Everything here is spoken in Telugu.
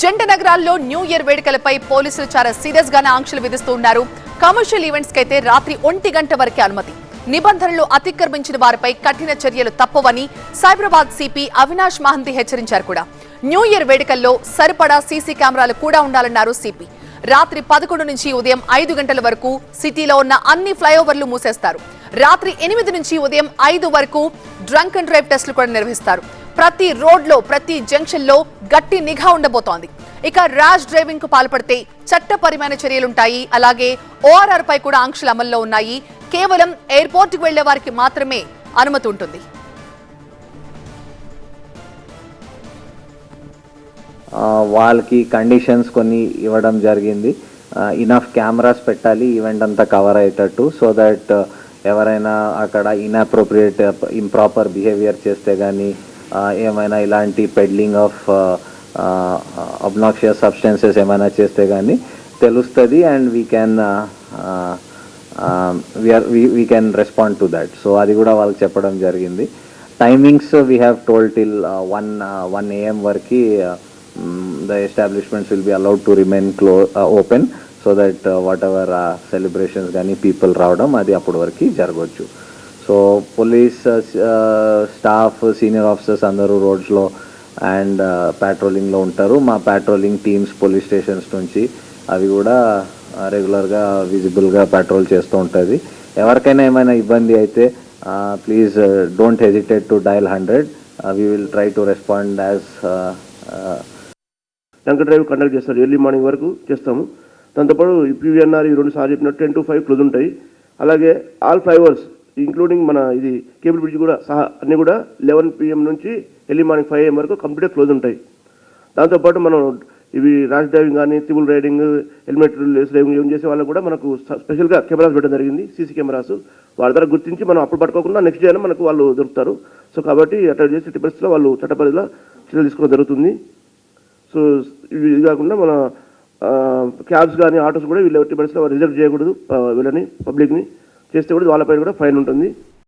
జంట నగరాల్లో న్యూ ఇయర్ వేడుకలపై పోలీసులు చాలా సీరియస్ గానే ఆంక్షలు విధిస్తూ ఉన్నారు. కమర్షియల్ ఈవెంట్స్ కైతే రాత్రి ఒంటి గంట వరకే అనుమతి. నిబంధనలు అతిక్రమించిన వారిపై కఠిన చర్యలు తప్పవని సైబరాబాద్ సిపి అవినాష్ మహంతి హెచ్చరించారు కూడా. న్యూ ఇయర్ వేడుకల్లో సరిపడా సీసీ కెమెరాలు కూడా ఉండాలన్నారు సిపి. రాత్రి పదకొండు నుంచి ఉదయం ఐదు గంటల వరకు సిటీలో ఉన్న అన్ని ఫ్లైఓవర్లు మూసేస్తారు. రాత్రి ఎనిమిది నుంచి ఉదయం ఐదు వరకు డ్రంక్ అండ్ డ్రైవ్ టెస్టులు కూడా నిర్వహిస్తారు. ప్రతి రోడ్లో ప్రతి జంక్షన్లో గట్టి నిఘా ఉండబోతోంది. ఇక ర్యాష్ డ్రైవింగ్కు పాల్పడితే చట్టపరమైన చర్యలుంటాయి. అలాగే ఓఆర్ఆర్ పై కూడా ఆంక్షలు అమల్లో ఉన్నాయి. కేవలం ఎయిర్పోర్ట్కు వెళ్ళే వారికి మాత్రమే అనుమతి ఉంటుంది. వాళ్ళకి కండిషన్స్ కొన్ని ఇవ్వడం జరిగింది. ఇనఫ్ కెమెరాస్ పెట్టాలి ఈవెంట్ అంతా కవర్ అయ్యేటట్టు సో దట్ ఎవరైనా అక్కడ ఇన్అప్రోప్రియేట్ ఇంప్రాపర్ బిహేవియర్ చేస్తే కానీ ఏమైనా ఇలాంటి పెడ్లింగ్ ఆఫ్ అబ్నాక్షియస్ సబ్స్టెన్సెస్ ఏమైనా చేస్తే కానీ తెలుస్తుంది and we can we can respond to that so అది కూడా వాళ్ళకి చెప్పడం జరిగింది. Timings we have told till one one AM వరకు the establishments will be allowed to remain close open so that whatever celebrations కానీ పీపుల్ రావడం అది అప్పటి వరకు జరగవచ్చు so police staff senior officers అందరూ రోడ్స్లో అండ్ uh, ప్యాట్రోలింగ్లో ఉంటారు. మా ప్యాట్రోలింగ్ టీమ్స్ పోలీస్ స్టేషన్స్ నుంచి అవి కూడా రెగ్యులర్గా విజిబుల్గా పెట్రోల్ చేస్తూ ఉంటుంది. ఎవరికైనా ఏమైనా ఇబ్బంది అయితే please don't hesitate to dial hundred we will try to respond as drunk drive conduct చేస్తారు. ఎర్లీ మార్నింగ్ వరకు చేస్తాము. దాంతోపాటు ఈ పీవీఎన్ఆర్ ఈ రెండు సార్లు చెప్పినట్టు టెన్ టు ఫైవ్ క్లోజ్ ఉంటాయి. అలాగే ఆల్ ఫ్లైఓవర్స్ ఇంక్లూడింగ్ మన ఇది కేబుల్ బ్రిడ్జ్ కూడా సహా అన్నీ కూడా లెవెన్ పిఎం నుంచి ఎర్లీ మార్నింగ్ ఫైవ్ ఏఎం వరకు కంప్లీట్గా క్లోజ్ ఉంటాయి. దాంతోపాటు మనం ఇవి ర్యాష్ డ్రైవింగ్ కానీ triple riding helmet Lay's driving ఏం చేసే వాళ్ళకు కూడా మనకు స్పెషల్గా కెమెరాస్ పెట్టడం జరిగింది సీసీ కెమెరాస్ వాళ్ళ ద్వారా గుర్తించి మనం అప్పుడు పట్టుకోకుండా నెక్స్ట్ డే మనకు వాళ్ళు దొరుకుతారు. సో కాబట్టి అట్లా చేసి ఎట్టి వాళ్ళు చట్టపరిధిలో చర్యలు తీసుకోవడం జరుగుతుంది. సో ఇవి ఇది కాకుండా మన క్యాబ్స్ కానీ ఆటోస్ కూడా వీళ్ళు ఎట్టి పరిస్థితుల్లో రిజెక్ట్ చేయకూడదు వీళ్ళని పబ్లిక్ని చేస్తే కూడా వాళ్ళపైన కూడా ఫైన్ ఉంటుంది.